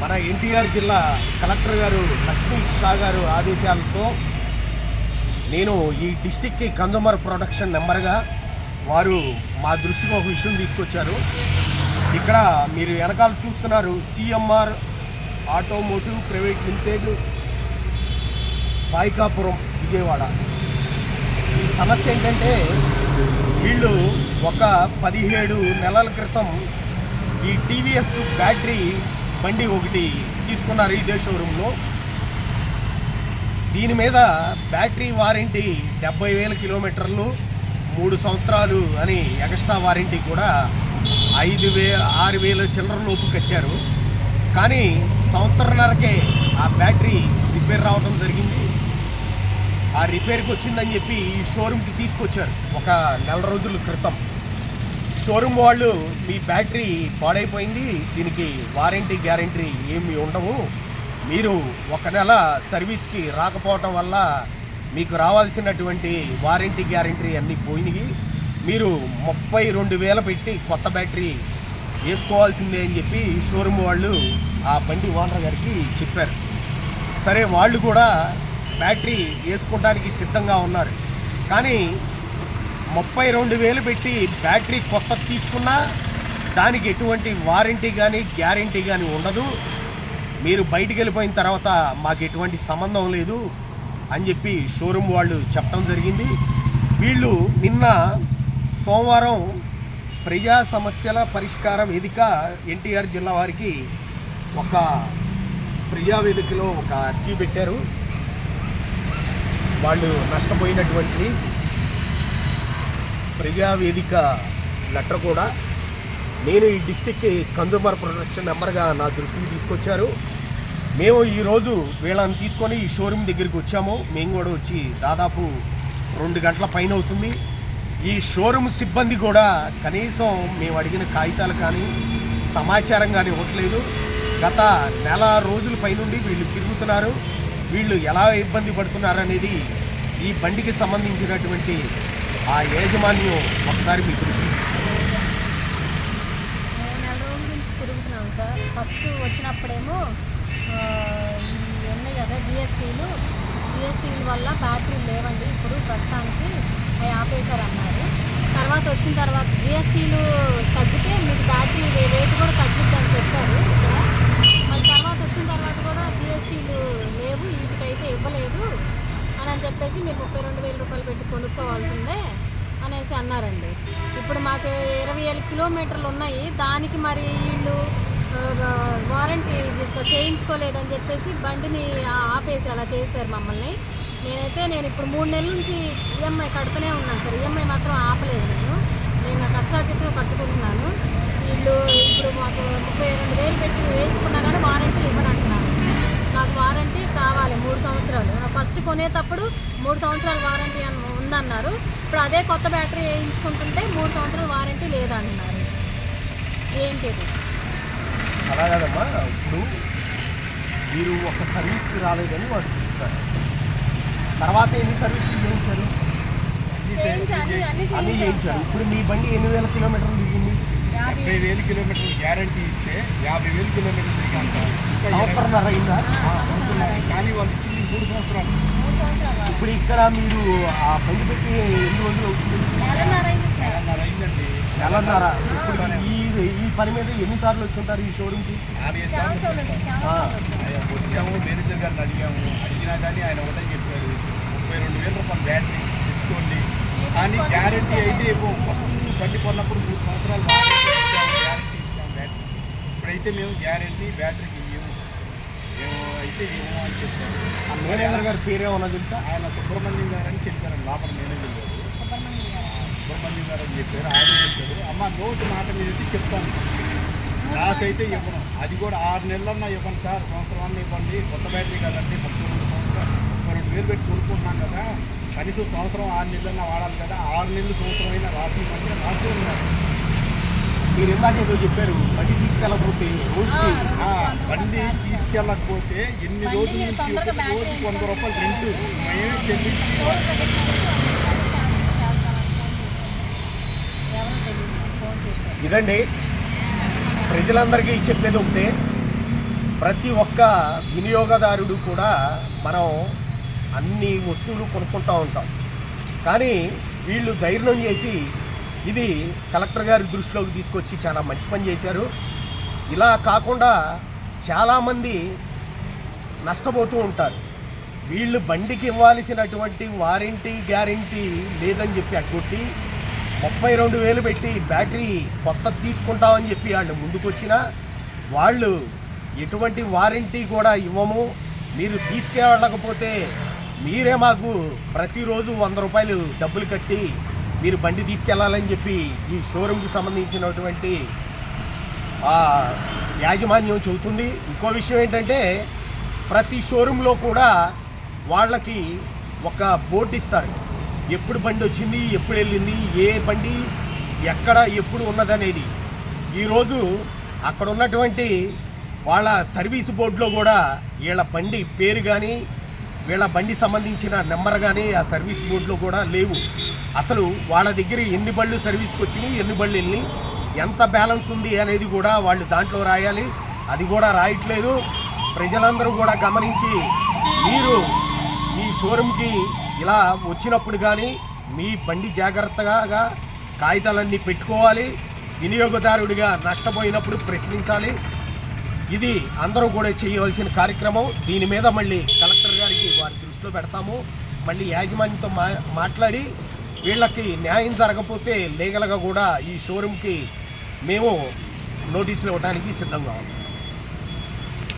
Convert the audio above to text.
మన ఎన్టీఆర్ జిల్లా కలెక్టర్ గారు లక్ష్మీ షా గారు ఆదేశాలతో నేను ఈ డిస్టిక్కి కన్జూమర్ ప్రొడక్షన్ నెంబర్గా వారు మా దృష్టికి ఒక విషయం తీసుకొచ్చారు. ఇక్కడ మీరు వెనకాల చూస్తున్నారు CMR automotive private limited Payakapuram Vijayawada. ఈ సమస్య ఏంటంటే వీళ్ళు ఒక పదిహేడు నెలల క్రితం ఈ టీవీఎస్ బ్యాటరీ బండి ఒకటి తీసుకున్నారు ఇదే షోరూంలో దీని మీద బ్యాటరీ వారంటీ డెబ్బై వేల కిలోమీటర్లు మూడు సంవత్సరాలు అని ఎక్స్ట్రా వారంటీ కూడా ఐదు వే ఆరు వేల చిల్లర లోపు కట్టారు. కానీ సంవత్సరన్నరకే ఆ బ్యాటరీ రిపేర్ రావడం జరిగింది. ఆ రిపేర్కి వచ్చిందని చెప్పి ఈ షోరూమ్కి తీసుకొచ్చారు ఒక నెల రోజుల క్రితం. షోరూమ్ వాళ్ళు మీ బ్యాటరీ పాడైపోయింది దీనికి వారంటీ గ్యారంటీ ఏమి ఉండవు. మీరు ఒక నెల సర్వీస్కి రాకపోవటం వల్ల మీకు రావాల్సినటువంటి వారంటీ గ్యారంటీ అన్నీ పోయినాయి. మీరు ముప్పై రెండు వేల పెట్టి కొత్త బ్యాటరీ వేసుకోవాల్సిందే అని చెప్పి షోరూమ్ వాళ్ళు ఆ బండి ఓనర్ గారికి చెప్పారు. సరే వాళ్ళు కూడా బ్యాటరీ వేసుకోవడానికి సిద్ధంగా ఉన్నారు. కానీ ముప్పై రెండు వేలు పెట్టి బ్యాటరీ కొత్త తీసుకున్నా దానికి ఎటువంటి వారంటీ కానీ గ్యారంటీ కానీ ఉండదు. మీరు బయటికి వెళ్ళిపోయిన తర్వాత మాకు ఎటువంటి సంబంధం లేదు అని చెప్పి షోరూమ్ వాళ్ళు చెప్పడం జరిగింది. వీళ్ళు నిన్న సోమవారం ప్రజా సమస్యల పరిష్కార వేదిక ఎన్టీఆర్ జిల్లా వారికి ఒక ప్రజా వేదికలో ఒక అర్జీ పెట్టారు. వాళ్ళు నష్టపోయినటువంటి ప్రజావేదిక లెటర్ కూడా. నేను ఈ డిస్టిక్కి కన్జూమర్ ప్రొటెక్షన్ నెంబర్గా నా దృష్టికి తీసుకొచ్చారు. మేము ఈరోజు వీళ్ళని తీసుకొని ఈ షోరూమ్ దగ్గరికి వచ్చాము. మేము కూడా వచ్చి దాదాపు రెండు గంటల పైన అవుతుంది. ఈ షోరూమ్ సిబ్బంది కూడా కనీసం మేము అడిగిన కాగితాలు కానీ సమాచారం కానీ ఇవ్వట్లేదు. గత నెల రోజుల పైనుండి వీళ్ళు తిరుగుతున్నారు. వీళ్ళు ఎలా ఇబ్బంది పడుతున్నారు అనేది ఈ బండికి సంబంధించినటువంటి ఆ యాజమాన్యం ఒకసారి మీ దృష్టికి నెల రోజుల నుంచి తిరుగుతున్నాం సార్. ఫస్ట్ వచ్చినప్పుడేమో ఈ ఉన్నాయి కదా జిఎస్టీలు జిఎస్టీల వల్ల బ్యాటరీలు లేవండి. ఇప్పుడు ప్రస్తుతానికి అవి ఆపేశారన్నారు. తర్వాత వచ్చిన తర్వాత జిఎస్టీలు తగ్గితే మీకు బ్యాటరీ రేటు కూడా తగ్గిద్ది అని చెప్పారు ఇక్కడ. మళ్ళీ తర్వాత వచ్చిన తర్వాత కూడా జిఎస్టీలు లేవు. వీటికైతే ఇవ్వలేదు. అని అని చెప్పేసి మీరు ముప్పై రెండు వేలు కొనుక్కోవాల్సిందే అనేసి అన్నారండి. ఇప్పుడు మాకు ఇరవై ఏడు కిలోమీటర్లు ఉన్నాయి. దానికి మరి వీళ్ళు వారంటీ చేయించుకోలేదని చెప్పేసి బండిని ఆపేసి అలా చేశారు మమ్మల్ని. నేనైతే నేను ఇప్పుడు మూడు నెలల నుంచి ఈఎంఐ కడుతూనే ఉన్నాను సార్. ఈఎంఐ మాత్రం ఆపలేదు నేను. నేను నా కష్టాచితంగా కట్టుకుంటున్నాను. వీళ్ళు ఇప్పుడు మాకు ముప్పై రెండు వేలు పెట్టి వేసుకున్నా కానీ వారంటీ ఇవ్వనంటున్నారు. నాకు వారంటీ కావాలి మూడు సంవత్సరాలు. ఫస్ట్ కొనేటప్పుడు మూడు సంవత్సరాలు వారంటీ అని ఉందన్నారు. ఇప్పుడు అదే కొత్త బ్యాటరీ వేయించుకుంటుంటే మూడు సంవత్సరాల వారంటీ లేదంటున్నారు ఏంటి అలా కాదమ్మా. ఇప్పుడు మీరు ఒక సర్వీస్కి రాలేదని వాళ్ళు చెప్తారు తర్వాత ఎన్ని సర్వీసులు చేయించారు? చేయించాలి అన్ని చేయించారు? ఇప్పుడు మీ బండి ఎన్ని వేల కిలోమీటర్లు దిగింది? యాభై డెబ్బై వేలు కిలోమీటర్లు గ్యారంటీ ఇస్తే యాభై వేలు కిలోమీటర్లు ఇరవై- సంవత్సరంన్నర అయిందా? సంవత్సరం కానీ వాళ్ళు ఇచ్చింది మూడు సంవత్సరాలు. ఇప్పుడు ఇక్కడ మీరు ఆ బండి పెట్టి ఎన్ని రోజులు అవుతుంది? నెలన్నర అయిందండి. ఇప్పుడు ఈ ఈ పని మీద ఎన్నిసార్లు వచ్చి ఉంటారు ఈ షోరూమ్కి వచ్చాము మేనేజర్ గారిని అడిగాము. అడిగినా కానీ ఆయన ఒకటే చెప్పారు ముప్పై రెండు వేల రూపాయల బ్యాటరీ తెచ్చుకోండి. కానీ గ్యారంటీ అయితే. ఇవ్వం ఫస్ట్ బండి కొన్నప్పుడు మూడు సంవత్సరాలు గ్యారంటీ ఇచ్చాము బ్యాటరీ. ఇప్పుడైతే మేము గ్యారంటీ బ్యాటరీకి అయితే ఇవ్వము అని చెప్పారు. ఆ మేనేజర్ గారి పేరేమన్నా తెలుసా? ఆయన సుబ్రహ్మణ్యం గారు అని చెప్పారు. లోపల మేనేజర్ గారు. సుబ్రహ్మణ్యం గారు. సుబ్రహ్మణ్యం గారు అని చెప్పారు. ఆయన చెప్పారు. అమ్మ నోటు మాట మీద చెప్తాను. లాస్ అయితే ఇవ్వను. అది కూడా ఆరు నెలలన్నా ఇవ్వను సార్. సంవత్సరం అన్న ఇవ్వండి. కొత్త బ్యాటరీ కదండి. ముప్పై రెండు సంవత్సరాలు. ముప్పై రెండు వేలు పెట్టి కొనుక్కుంటున్నాం కదా. కనీసం సంవత్సరం ఆరు నెలలన్నా వాడాలి కదా. ఆరు నెలలు సంవత్సరం అయినా రాసి రాసి ఉన్నారు మీరు ఇందాక ఏదో చెప్పారు బండి తీసుకెళ్ళకపోతే రోజుకి బండి తీసుకెళ్ళకపోతే ఎన్ని రోజుల నుంచి రోజుకి వంద రూపాయలు రెంట్ మేమే చెల్లించి ఇదండి. ప్రజలందరికీ చెప్పేది ఒకటే. ప్రతి ఒక్క వినియోగదారుడు కూడా మనం అన్ని వస్తువులు కొనుక్కుంటూ ఉంటాం. కానీ వీళ్ళు ధైర్యం చేసి ఇది కలెక్టర్ గారి దృష్టిలోకి తీసుకొచ్చి చాలా మంచి పని చేశారు. ఇలా కాకుండా చాలామంది నష్టపోతూ ఉంటారు. వీళ్ళు బండికి ఇవ్వాల్సినటువంటి వారంటీ గ్యారంటీ లేదని చెప్పి అగ్గొట్టి ముప్పై రెండు వేలు పెట్టి బ్యాటరీ కొత్త తీసుకుంటామని చెప్పి వాళ్ళు ముందుకొచ్చిన వాళ్ళు ఎటువంటి వారంటీ కూడా ఇవ్వము. మీరు తీసుకెళ్ళకపోతే మీరే మాకు ప్రతిరోజు వంద రూపాయలు డబ్బులు కట్టి మీరు బండి తీసుకెళ్ళాలని చెప్పి ఈ షోరూమ్కి సంబంధించినటువంటి యాజమాన్యం చెబుతుంది. ఇంకో విషయం ఏంటంటే ప్రతి షోరూంలో కూడా వాళ్ళకి ఒక బోర్డు ఇస్తారు. ఎప్పుడు బండి వచ్చింది ఎప్పుడు వెళ్ళింది ఏ బండి ఎక్కడ ఎప్పుడు ఉన్నదనేది. ఈరోజు అక్కడ ఉన్నటువంటి వాళ్ళ సర్వీస్ బోర్డులో కూడా వీళ్ళ బండి పేరు కానీ వీళ్ళ బండి సంబంధించిన నెంబర్ కానీ ఆ సర్వీస్ బోర్డులో కూడా లేవు. అసలు వాళ్ళ దగ్గర ఎన్ని బళ్ళు సర్వీస్కి వచ్చినాయి ఎన్ని బళ్ళు వెళ్ళి ఎంత బ్యాలెన్స్ ఉంది అనేది కూడా వాళ్ళు దాంట్లో రాయాలి. అది కూడా రాయట్లేదు. ప్రజలందరూ కూడా గమనించి మీరు ఈ షోరూమ్కి ఇలా వచ్చినప్పుడు కానీ మీ బండి జాగ్రత్తగా కాగితాలన్నీ పెట్టుకోవాలి. వినియోగదారుడిగా నష్టపోయినప్పుడు ప్రశ్నించాలి. ఇది అందరూ కూడా చేయవలసిన కార్యక్రమం. దీని మీద మళ్ళీ కలెక్టర్ వారి దృష్టిలో పెడతాము. మళ్ళీ యాజమాన్యంతో మా మాట్లాడి వీళ్ళకి న్యాయం జరగకపోతే లీగల్గా కూడా ఈ షోరూమ్కి మేము నోటీసులు ఇవ్వడానికి సిద్ధంగా ఉన్నాం.